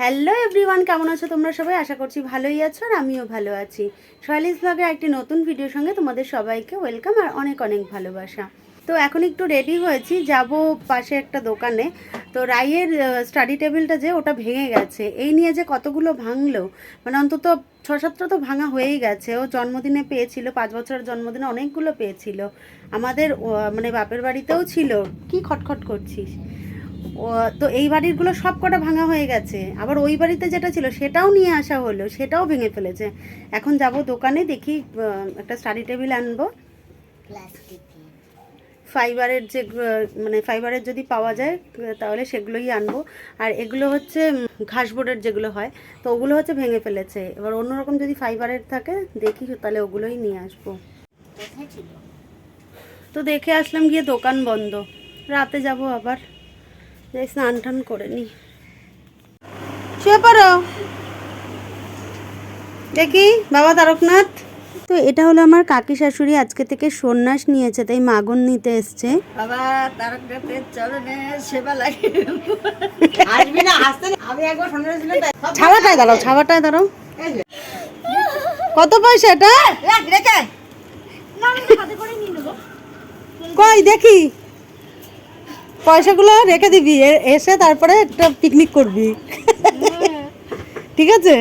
Hello everyone কেমন আছো তোমরা সবাই? আশা করছি ভালোই আছো আর আমিও ভালো আছি। শৈলিস ব্লগের একটি নতুন ভিডিওর সঙ্গে তোমাদের সবাইকে ওয়েলকাম আর অনেক অনেক ভালোবাসা। তো এখন একটু রেডি হয়েছি, যাব পাশে একটা দোকানে। তো রাইয়ের স্টাডি টেবিলটা যে ওটা ভেঙে গেছে। এই নিয়ে যে কতগুলো ভাঙলো মানে অন্তত ছ সাতটা তো ভাঙা হয়েই গেছে। ও জন্মদিনে পেয়েছিল, পাঁচ বছরের জন্মদিনে অনেকগুলো পেয়েছিল। আমাদের মানে বাপের বাড়িতেও ছিল। কি খটখট করছিস? তো এই বাড়িরগুলো সব কটা ভাঙা হয়ে গেছে। আবার ওই বাড়িতে যেটা ছিল সেটাও নিয়ে আসা হলো সেটাও ভেঙে ফেলেছে। এখন যাব দোকানে দেখি একটা স্টাডি টেবিল আনব। ফাইবারের যে মানে ফাইবারের যদি পাওয়া যায় তাহলে সেগুলোই আনব। আর এগুলো হচ্ছে উম, ঘাসবোর্ডের যেগুলো হয় তো ওগুলো হচ্ছে ভেঙে ফেলেছে। এবার অন্যরকম যদি ফাইবারের থাকে দেখি তাহলে ওগুলোই নিয়ে আসব। তো দেখে আসলাম গিয়ে দোকান বন্ধ। রাতে যাব আবার। যাই স্নান টান করে নি। শুয়ে পড়ো। দেখি বাবা তারকনাথ। তো এটা হলো আমার কাকি শাশুড়ি আজকে থেকে সন্ন্যাস নিয়েছে তাই মাগন নিতে এসছে। বাবা তারকনাথের চরণে সেবা লাগে। আসবি না আসতে আমি একবার শুনে ছিলাম ছাওয়াটায় দাঁড়াও ছাওয়াটায় দাঁড়াও। কত পয়সা এটা? কই দেখি। পয়সাগুলো রেখে দিবি এসে তারপরে একটা পিকনিক করবি। ঠিক আছে?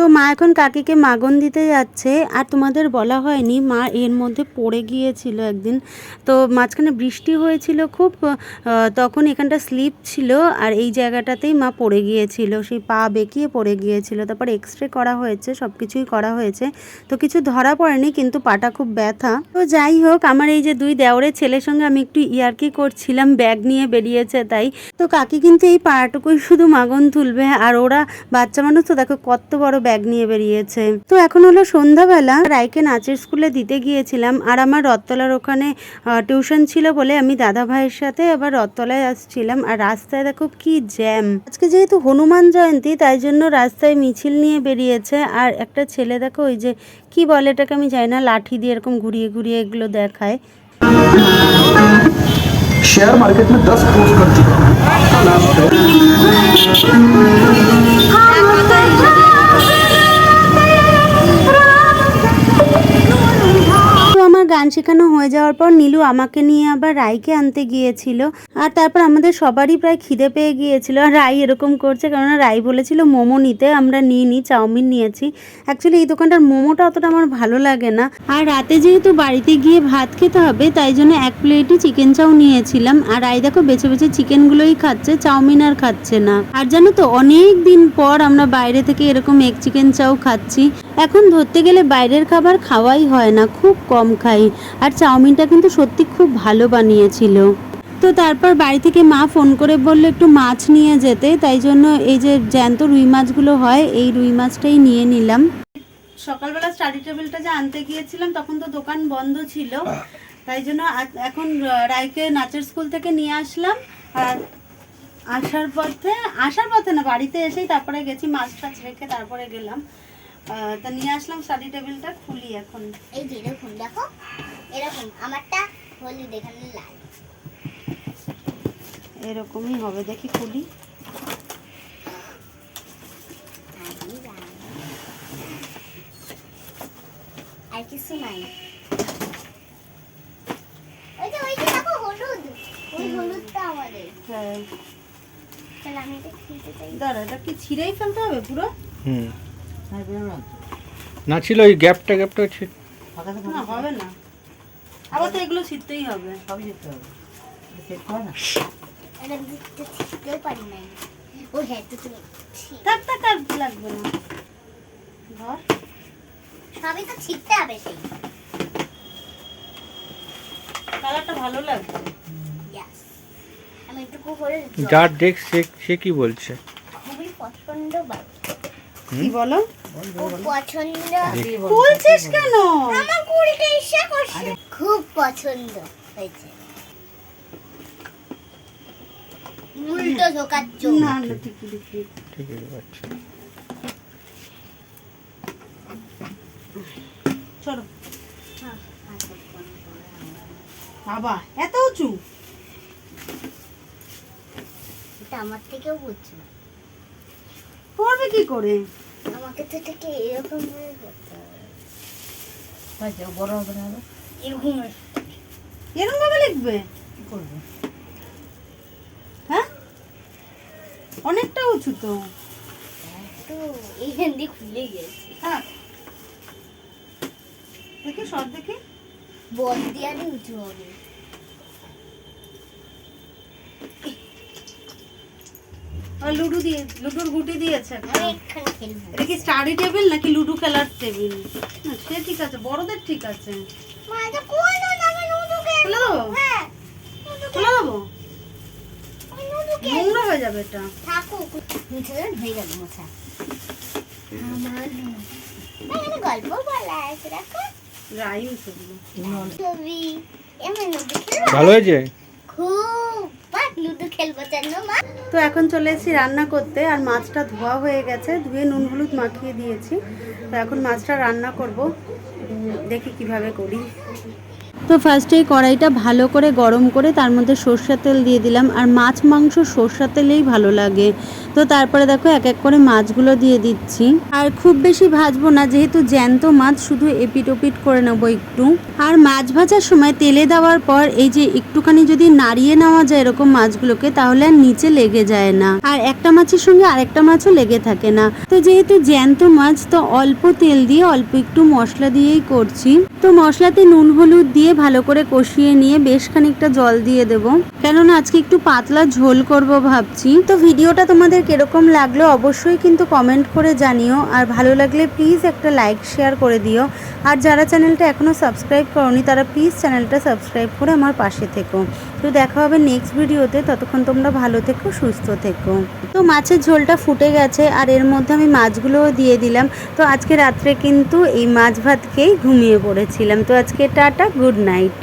তো মা এখন কাকিকে মাগন দিতে যাচ্ছে, আর তোমাদের বলা হয়নি, মা এর মধ্যে পড়ে গিয়েছিল একদিন। তো মাঝখানে বৃষ্টি হয়েছিল খুব তখন এখানটা স্লিপ ছিল, আর এই জায়গাটাতেই মা পড়ে গিয়েছিল। সেই পা বেঁকিয়ে পড়ে গিয়েছিল। তারপর এক্স রে করা হয়েছে সব কিছুই করা হয়েছে। তো কিছু ধরা পড়েনি, কিন্তু পাটা খুব ব্যথা। তো যাই হোক, আমার এই যে দুই দেওরের ছেলের সঙ্গে আমি একটু ইয়ার্কি করছিলাম, ব্যাগ নিয়ে বেরিয়েছে তাই। তো কাকি কিন্তু এই পাড়াটুকুই শুধু মাগন তুলবে, আর ওরা বাচ্চা মানুষ তো দেখো কত বড় ব্যাগ নিয়ে বেরিয়েছে তো এখন হলো সন্ধ্যাবেলা রাইকে নাচের স্কুলে দিতে গিয়েছিলাম আর আমার রথতলার ওখানে টিউশন ছিল বলে আমি দাদা ভাইয়ের সাথে আবার রথতলায় আসছিলাম আর রাস্তায় দেখো কি জ্যাম আজকে যেহেতু হনুমান জয়ন্তী তাই জন্য রাস্তায় মিছিল নিয়ে বেরিয়েছে আর একটা ছেলে দেখো ওই যে কি বলে এটাকে আমি জানি না লাঠি দিয়ে এরকম ঘুরিয়ে ঘুরিয়ে এগুলো দেখায় शेयर मार्केट में 10 क्रॉस कर चुका हूँ গান শেখানো হয়ে যাওয়ার পর নীলু আমাকে নিয়ে আবার রাইকে আনতে গিয়েছিল। আর তারপর আমাদের সবারই প্রায় খিদে পেয়ে গিয়েছিল। আর রাই এরকম করছে, কেননা রাই বলেছিল, মোমো নিতে, আমরা নিয়ে নিই চাউমিন নিয়েছি। অ্যাকচুয়ালি এই দোকানটার মোমোটা অতটা আমার ভালো লাগে না। আর রাতে যেহেতু বাড়িতে গিয়ে ভাত খেতে হবে, তাই জন্য এক প্লেটই চিকেন চাউ নিয়েছিলাম। আর রাই দেখো, বেছে বেছে চিকেনগুলোই খাচ্ছে, চাউমিন আর খাচ্ছে না। আর জানো তো, অনেক দিন পর আমরা বাইরে থেকে এরকম এগ চিকেন চাউ খাচ্ছি। এখন ধরতে গেলে বাইরের খাবার খাওয়াই হয় না খুব কম খাই। আর চাউমিনটা কিন্তু সত্যি খুব ভালো বানিয়েছিল। তো তারপর বাড়ি থেকে মা ফোন করে বলল একটু মাছ নিয়ে যেতে। তাই জন্য এই যে জ্যান্ত রুই মাছগুলো হয় এই রুই মাছটাই নিয়ে নিলাম। সকালবেলা স্টাডি টেবিলটা যে আনতে গিয়েছিলাম তখন তো দোকান বন্ধ ছিল। তাই জন্য এখন রায়কে নাচের স্কুল থেকে নিয়ে আসলাম। আর আসার পথে আসার পথে না বাড়িতে এসেই তারপরে গেছি মাছ টাছ রেখে তারপরে গেলাম। তা নিয়ে আসলাম স্টাডি টেবিলটা খুলি এখন। এই যে দেখুন দেখো? এরকম আমারটা হলুদ এখানে লাল। এরকমই হবে দেখি খুলি। আর কিছু নাই। ওই যে ওই যে দেখো হলুদ। ওই হলুদটা আমাদের। হ্যাঁ। তাহলে আমি এটা খেতে চাই। দাঁড়া এটা কি ছিঁড়েই ফেলতে হবে পুরো? হুম। না। ছিল ওই গ্যাপটা গ্যাপটা ছিল। না হবে না। আবার তো এগুলো ছিঁড়তেই হবে। সবই যেতে হবে। সবই তো সেই। কালারটা ভালো লাগবে। ইয়াস আমি একটু করে যার দেখ সে সে কি বলছে? খুবই পছন্দ বাড়ি কি বলো? পছন্দ। খুলছিস কেন? আমার কুড়িটা ইচ্ছা করছে। খুব পছন্দ হয়েছে। উল্টো ঝোকার না না ঠিক ঠিক ঠিক। ঠিক আছে আচ্ছা চলো বাবা এত উঁচু? এটা আমার থেকেও বুঝছ পড়বে কি করে? আমাকে তো এটাকে এরকম ভাবে করতে হবে। বড় হবে না এরকম এরকম ভাবে লিখবে? কি করবে? হ্যাঁ? অনেকটা উঁচু তো। খুলে গেছে। হ্যাঁ দেখি সব দেখি। বল দিয়ে উঁচু হবে। লুডো দিয়ে লুডোর গুটি দিয়েছে। এটা কি স্টাডি টেবিল নাকি লুডো খেলার টেবিল? সে ঠিক আছে বড়দের ঠিক আছে। খুলে দেবো? হ্যাঁ নোংরা হয়ে যাবে এটা। হয়ে গেল মোছা। গল্প বলা আছে দেখো। রাইম ছবি এমন লুডু খেলব। ভালো হয়েছে? খুব লুডু খেলব, জানো মা? তো এখন চলে এসেছি রান্না করতে, আর মাছটা ধোয়া হয়ে গেছে, ধুয়ে নুন হলুদ মাখিয়ে দিয়েছি। তো এখন মাছটা রান্না করব, দেখি কীভাবে করি। তো ফার্স্টে এই কড়াইটা ভালো করে গরম করে তার মধ্যে সর্ষের তেল দিয়ে দিলাম, আর মাছ মাংস সর্ষের তেলেই ভালো লাগে। তো তারপরে দেখো এক এক করে মাছগুলো দিয়ে দিচ্ছি। আর খুব বেশি ভাজবো না, যেহেতু জ্যান্ত মাছ, শুধু এপিট ওপিট করে নেব একটু। আর মাছ ভাজার সময় তেলে দেওয়ার পর এই যে একটুখানি যদি নাড়িয়ে নেওয়া যায় এরকম মাছগুলোকে, তাহলে আর নিচে লেগে যায় না। আর একটা মাছের সঙ্গে আরেকটা মাছও লেগে থাকে না। তো যেহেতু জ্যান্ত মাছ, তো অল্প তেল দিয়ে অল্প একটু মশলা দিয়েই করছি। তো মশলাতে নুন, হলুদ দিয়ে ভালো করে কষিয়ে নিয়ে বেশ খানিকটা জল দিয়ে দেবো। কেননা আজকে একটু পাতলা ঝোল করব ভাবছি। তো ভিডিওটা তোমাদের কীরকম লাগল অবশ্যই কিন্তু কমেন্ট করে জানিও। আর ভালো লাগলে প্লিজ একটা লাইক শেয়ার করে দিও। আর যারা চ্যানেলটা এখনও সাবস্ক্রাইব করনি, তারা প্লিজ চ্যানেলটা সাবস্ক্রাইব করে আমার পাশে থেকো। তো দেখা হবে নেক্সট ভিডিওতে ততক্ষণ তোমরা ভালো থেকো, সুস্থ থেকো। তো মাছের ঝোলটা ফুটে গেছে, আর এর মধ্যে আমি মাছগুলোও দিয়ে দিলাম। তো আজকে রাত্রে কিন্তু এই মাছ ভাত খেয়েই ঘুমিয়ে পড়েছিলাম। তো আজকে টাটা গুড নাইট